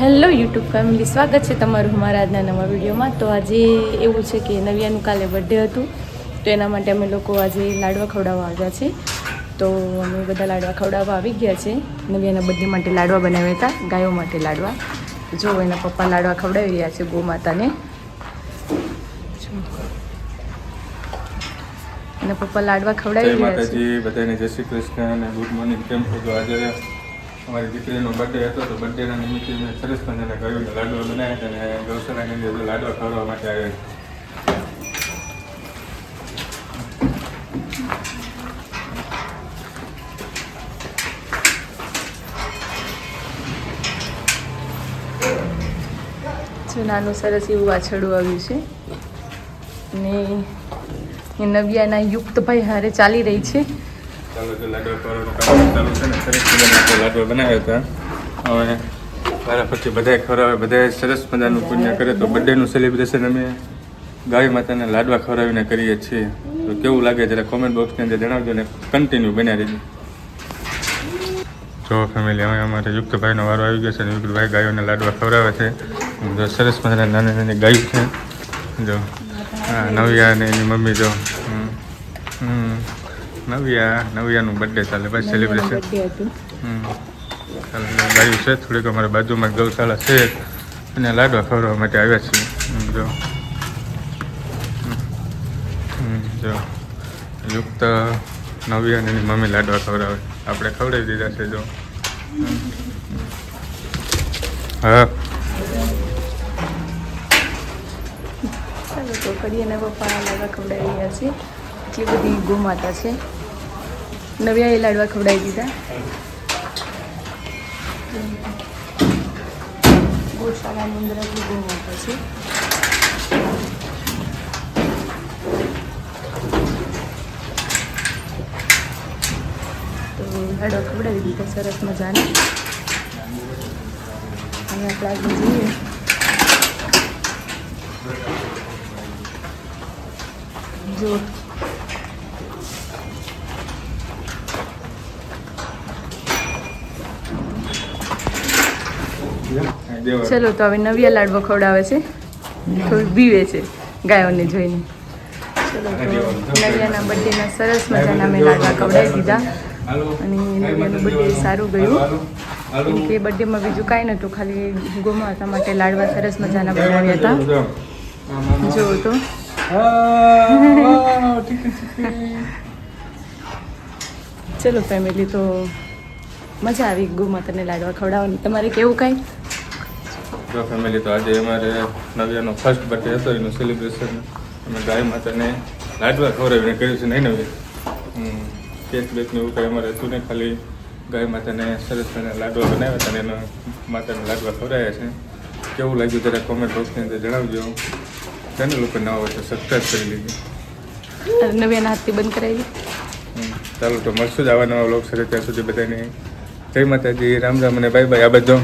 Hello YouTube family સ્વાગત છે તમારું અમારા આજના નવા વિડીયોમાં. તો આજે એવું છે કે નવ્યાનું કાલે બર્થડે હતું તો એના માટે અમે લોકો આજે લાડવા ખવડાવવા આવ્યા છે. તો અમે બધા લાડવા ખવડાવવા આવી ગયા છે. નવ્યાના બર્થડે માટે લાડવા બનાવ્યા હતા ગાયો માટે લાડવા. જો એના પપ્પા લાડવા ખવડાવી રહ્યા છે ગો માતાને એના પપ્પા લાડવા ખવડાવી રહ્યા છે. બધાને જય શ્રી કૃષ્ણ અને ગુડ મોર્નિંગ. કેમ છો? આજે અમારી દીકરીનો બર્થડે હતો તો બર્થડેના નિમિત્તે મેં સરસ મજાના ગળ્યું લાડવા બનાવ્યા હતા અને ગૌશાળાની અંદર લાડવા ખવડાવવા માટે આવ્યા નાનું સરસ એવું વાછડું આવ્યું છે. અને એ નવ્યાના યુક્તભાઈ હારે ચાલી રહી છે. ચાલો જો લાડવા સરસ મજાના લાડવા બનાવ્યા હતા. હવે મારા પછી બધાએ ખવડાવે, બધાએ સરસ મજાનું પુણ્ય કરે તો બર્થડેનું સેલિબ્રેશન અમે ગાય માતાને લાડવા ખવડાવીને કરીએ છીએ. તો કેવું લાગે જરા કોમેન્ટ બોક્સની અંદર જણાવજો ને કન્ટિન્યુ બન્યા જો ફેમિલી હવે અમારે યુક્તભાઈનો વારો આવી ગયો છે અને યુક્તભાઈ ગાયોને લાડવા ખવડાવે છે. જો સરસ મજાના નાની નાની ગાયું છે. જો, હા, નવિયા અને એની મમ્મી જો. હમ. નવિયા નવિયાનું બર્થડે ચાલે બસ સેલિબ્રેશન ગાયું છે થોડીક અમારા બાજુમાં ગૌશાળા છે. અને લાડવા ખવડાવવા માટે આવ્યા છીએ. જો. જો. યુક્ત નવ્યા અને એની મમ્મી લાડવા ખવડાવે આપણે ખવડાવી દીધા છે જો. હા. કરીએ ને પપ્પા લાડવા ખવડાવી રહ્યા છે એટલી બધી ગોમાતા છે. નવ્યાએ લાડવા ખવડાવી દીધા. ગોશાળાની અંદર બહુ ગોમાતા છે. લાડવા ખવડાવી દીધા, સરસ મજાના. અને આપણે આગળ જો ચલો તો હવે નવિયા લાડવો ખવડાવે છે. થોડું બીવે છે ગાયોને જોઈને. ચલો તો નવિયાના બર્થડેના સરસ મજાના મેં લાડવા ખવડાવી દીધા. અને નવિયાનું બર્થડે સારું ગયું. કેમ કે બર્થડેમાં બીજું કાંઈ નહોતું ખાલી ગોમાતા માટે લાડવા સરસ મજાના બનાવ્યા હતા. જો તો. ચલો ફેમિલી તો મજા આવી ગોમાતાને લાડવા ખવડાવવાની. તમારે કેવું કાંઈ? જો ફેમિલી તો આજે અમારે નવ્યાનો ફર્સ્ટ બર્થડે હતો એનું સેલિબ્રેશન અમે ગાય માતાને લાડવા ખવડાવીને કર્યું છે નહીં નવી કેક બેકને એવું કંઈ અમારે હતું ને ખાલી ગાય માતાને સરસ લાડવા બનાવ્યા હતા અને એના માતાને લાડવા ખવડાવ્યા છે. કેવું લાગ્યું જરા કોમેન્ટ બોક્સની અંદર જણાવજો. ચેનલ ઉપર નવા હોય તો સબસ્ક્રાઈબ કરી લીધી નવી નવ્યાના હાથથી બંધ કરાવી ચાલો તો મળશું જ આવા નવા લોક સાથે. ત્યાં સુધી બધાને જય માતાજી રામ રામ અને બાય બાય આ બધો.